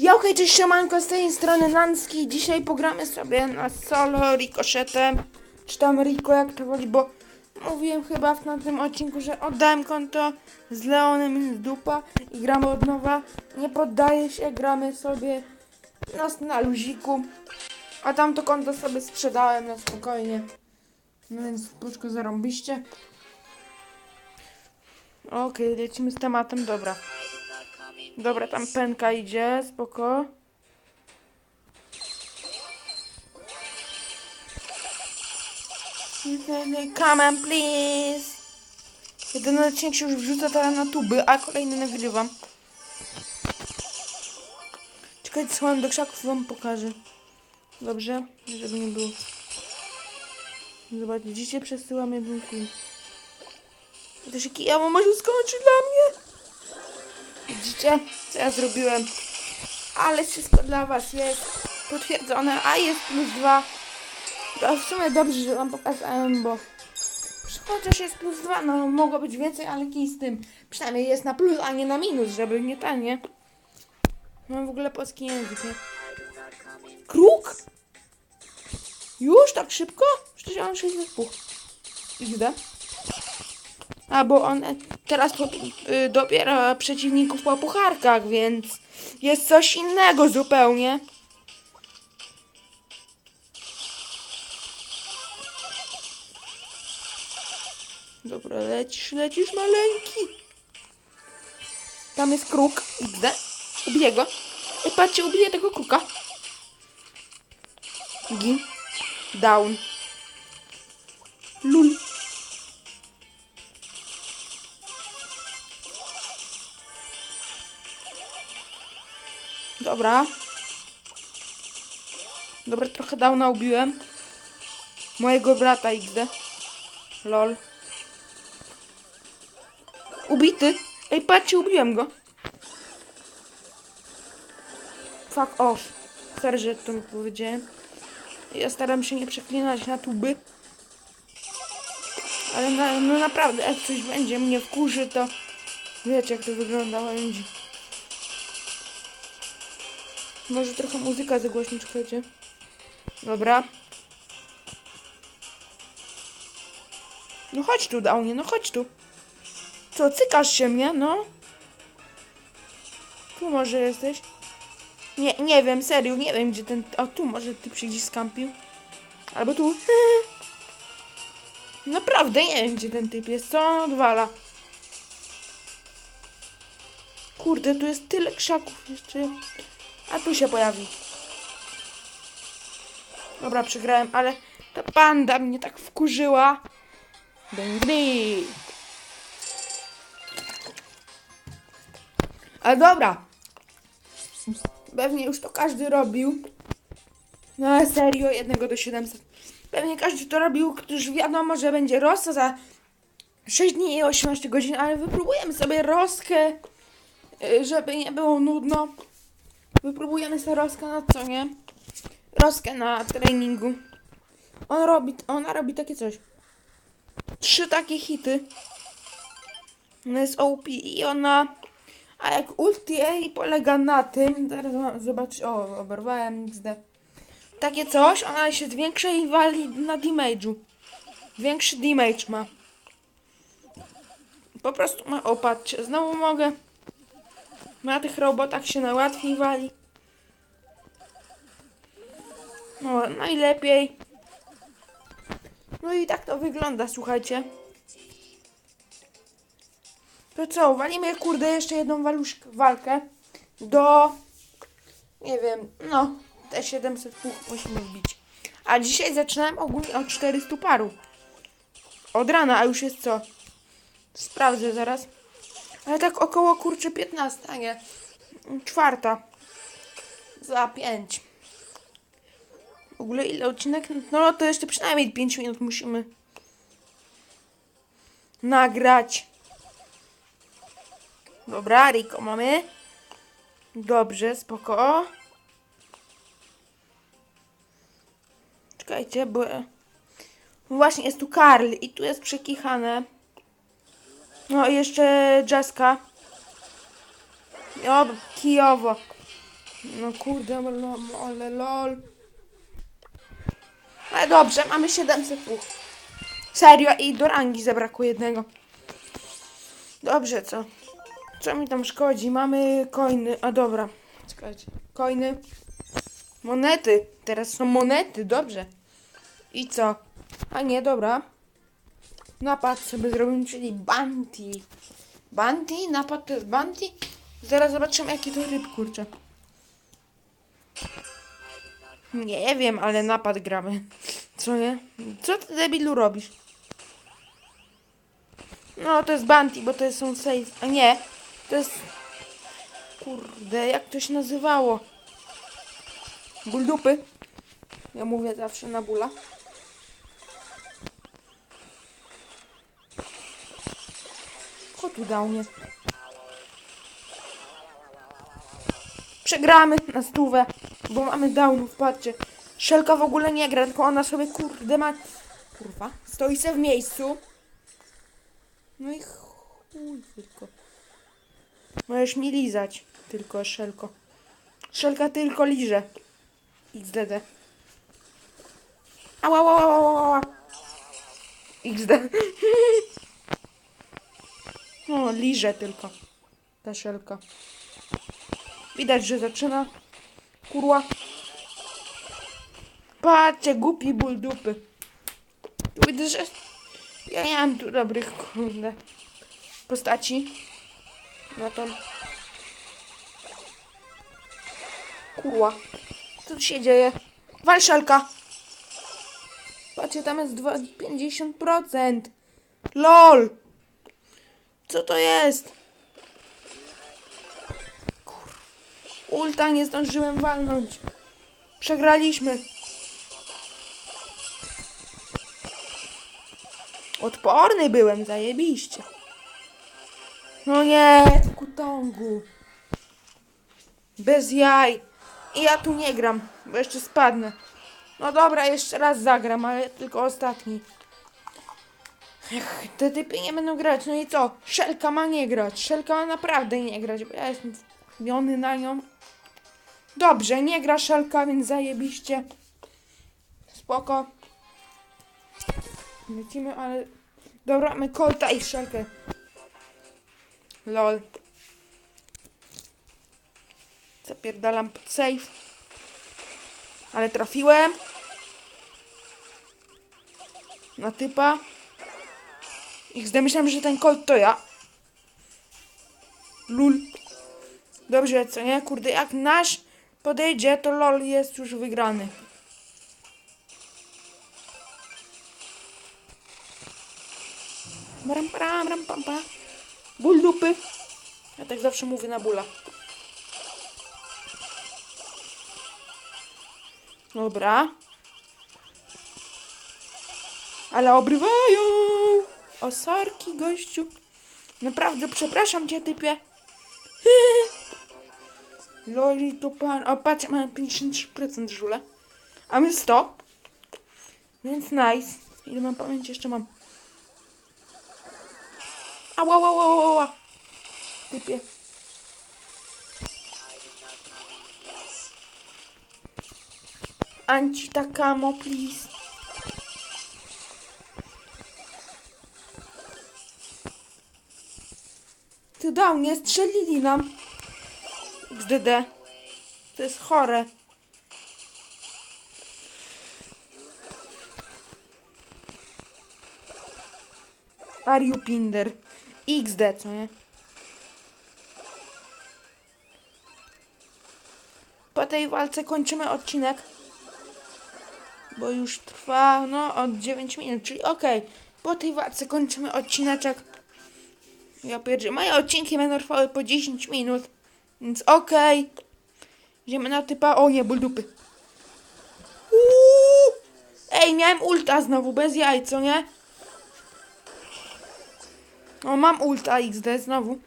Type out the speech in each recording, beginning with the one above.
Ja okej, cześć siemanko, z tej strony Nanski. Dzisiaj pogramy sobie na solo Ricochetem, czy tam Rico jak to woli, bo mówiłem chyba w tym odcinku, że oddałem konto z Leonem z dupa i gramy od nowa. Nie poddaję się, gramy sobie na, na luziku, a tamto konto sobie sprzedałem na spokojnie. No więc poczko zarąbiście. Okej, lecimy z tematem, dobra. Dobra, tam pęka idzie, spoko. Come on, please. Jeden odcinek się już wrzuca teraz na tuby, a kolejny nagrywam. Czekajcie, schowam do krzaków, wam pokażę. Dobrze? Żeby nie było. Zobaczcie, przesyłam jeden kul. To się kijało może skończy dla mnie. Widzicie, co ja zrobiłem? Ale wszystko dla was jest potwierdzone, a jest plus dwa. To w sumie dobrze, że wam pokazałem, bo chociaż jest plus dwa, no mogło być więcej, ale kij z tym. Przynajmniej jest na plus, a nie na minus, żeby nie tanie. Mam w ogóle polski język, nie? Kruk? Już tak szybko? Przecież ja mam 6 puch. Idę. A bo on e, teraz y, dopiero przeciwników po pucharkach, więc jest coś innego zupełnie. Dobra, lecisz, lecisz maleńki. Tam jest kruk. Idę. Ubiję go. Ej, patrzcie, ubiję tego kruka. Gin. Down. Lul. Dobra. Dobra, trochę dawno ubiłem. Mojego brata XD. Lol. Ubity. Ej, patrzcie, ubiłem go. Fuck off. Sorry, że to mi powiedziałem. Ja staram się nie przeklinać na tuby. Ale na, no naprawdę, jak coś będzie mnie wkurzy, to wiecie jak to wygląda, łędzi. Może trochę muzyka zagłośni, czekajcie. Dobra. No chodź tu, Downie, no chodź tu. Co, cykasz się mnie, no? Tu może jesteś? Nie, nie wiem, serio, nie wiem gdzie ten... O, tu może ty przyjdziesz skampił. Albo tu. Naprawdę nie wiem gdzie ten typ jest, co on odwala. Kurde, tu jest tyle krzaków jeszcze. A tu się pojawi. Dobra, przegrałem, ale ta panda mnie tak wkurzyła. Bęgry. Ale dobra. Pewnie już to każdy robił. No serio, jednego do 700. Pewnie każdy to robił, już wiadomo, że będzie rosa za 6 dni i 18 godzin, ale wypróbujemy sobie roskę, y, żeby nie było nudno. Wypróbujemy sobie roskę na co, nie? Roskę na treningu. On robi, ona robi takie coś. Trzy takie hity. Ona jest OP i ona... A jak ulti jej polega na tym... Zaraz mam zobaczyć... O, oberwałem XD. Takie coś, ona się zwiększa i wali na damage'u. Większy damage ma. Po prostu ma... O, patrzcie, znowu mogę... Na tych robotach się najłatwiej wali. No, najlepiej. No i tak to wygląda, słuchajcie. To co, walimy kurde jeszcze jedną waluszkę, walkę do, nie wiem, no, te 700 puch musimy wbić. A dzisiaj zaczynałem ogólnie od 400 paru. Od rana, a już jest co? Sprawdzę zaraz. Ale tak około kurczę 15, a nie. Czwarta. Za 5. W ogóle ile odcinek? No to jeszcze przynajmniej 5 minut musimy nagrać. Dobra, Riko mamy. Dobrze, spoko. Czekajcie, bo... Właśnie jest tu Karl i tu jest przekichane. No i jeszcze Jessica. O, kijowo. No kurde, no, ale lol. Ale dobrze, mamy 700 puch. Serio, i do rangi zabrakło jednego. Dobrze, co? Co mi tam szkodzi? Mamy coiny. A dobra, czekajcie. Coiny. Monety. Teraz są monety, dobrze. I co? A nie, dobra. Napad sobie zrobimy, czyli Bounty. Bounty? Napad to jest Bounty? Zaraz zobaczymy, jaki to ryb, kurczę. Nie wiem, ale napad gramy. Co nie? Co ty debilu robisz? No, to jest Bounty, bo to jest są save. A nie, to jest... Kurde, jak to się nazywało? Ból dupy. Ja mówię zawsze na bóla. Chodź tu dał mnie. Przegramy na stówę, bo mamy downów, patrzcie. Szelka w ogóle nie gra, tylko ona sobie kurde ma... Kurwa, stoi se w miejscu. No i chuj tylko. Możesz mi lizać, tylko Szelko. Szelka tylko liże. XDD. Ała, ała, ała, ała, ała. XD. No, liże tylko. Ta szelka. Widać, że zaczyna. Kurła. Patrzcie, głupi ból dupy. Widzę, że ja nie mam tu dobrych, kurde, postaci. Na to. Kurwa. Co tu się dzieje? Walszelka. Patrzcie, tam jest dwa- 50%. LOL. Co to jest? Kur... Ulta nie zdążyłem walnąć. Przegraliśmy. Odporny byłem, zajebiście. No nie, kutongu. Bez jaj. I ja tu nie gram, bo jeszcze spadnę. No dobra, jeszcze raz zagram, ale tylko ostatni. Ech, te typy nie będą grać, no i co? Szelka ma nie grać, Szelka ma naprawdę nie grać, bo ja jestem wkupiony na nią. Dobrze, nie gra Szelka, więc zajebiście. Spoko. Lecimy, ale... Dobra, mamy Colta i Szelkę. Lol. Zapierdalam pod safe. Ale trafiłem. Na typa. XD myślałem, że ten Colt to ja. Lul. Dobrze, co nie? Kurde, jak nasz podejdzie, to LOL jest już wygrany. Ram, ram, ram, pam, pam. Ból dupy. Ja tak zawsze mówię na bóla. Dobra. Ale obrywają. O sorki, gościu. Naprawdę, przepraszam cię, typie. Loli to pan. O, patrz, mamy 53% żule. A my 100. Więc nice. Ile mam pamięć jeszcze mam? Ała, ała, ała, ała. Typie. Anci Takamo, please. Ty dał, nie strzelili nam. XDD. To jest chore. Are you Pinder? XD, co nie? Po tej walce kończymy odcinek. Bo już trwa, no, od 9 minut, czyli okej. Po tej walce kończymy odcineczek. Ja pierdzie, moje odcinki będą trwały po 10 minut. Więc okej. Idziemy na typa, o nie, ból dupy. Uuu! Ej, miałem ulta znowu, bez jaj, co nie? O, mam ulta XD znowu.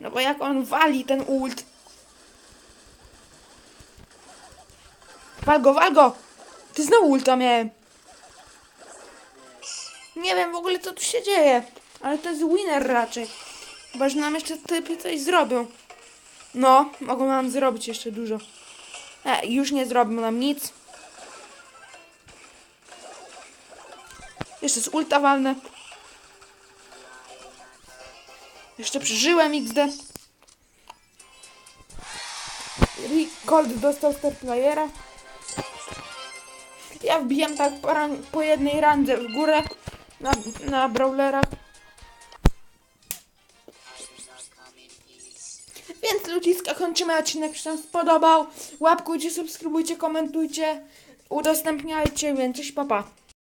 No bo jak on wali ten ult. Wal go, wal go! Ty znowu ulta miałem. Nie wiem w ogóle co tu się dzieje. Ale to jest winner raczej. Chyba, że nam jeszcze typy coś zrobią. No, mogą nam zrobić jeszcze dużo. E, już nie zrobią nam nic. Jeszcze z ulta walnę. Jeszcze przeżyłem XD. Cold dostał star playera. Ja wbijam tak po, po jednej randze w górę na, na brawlerach. Więc ludziska, kończymy odcinek, jeśli Wam spodobał. Łapkujcie, subskrybujcie, komentujcie, udostępniajcie, więc cześć, papa.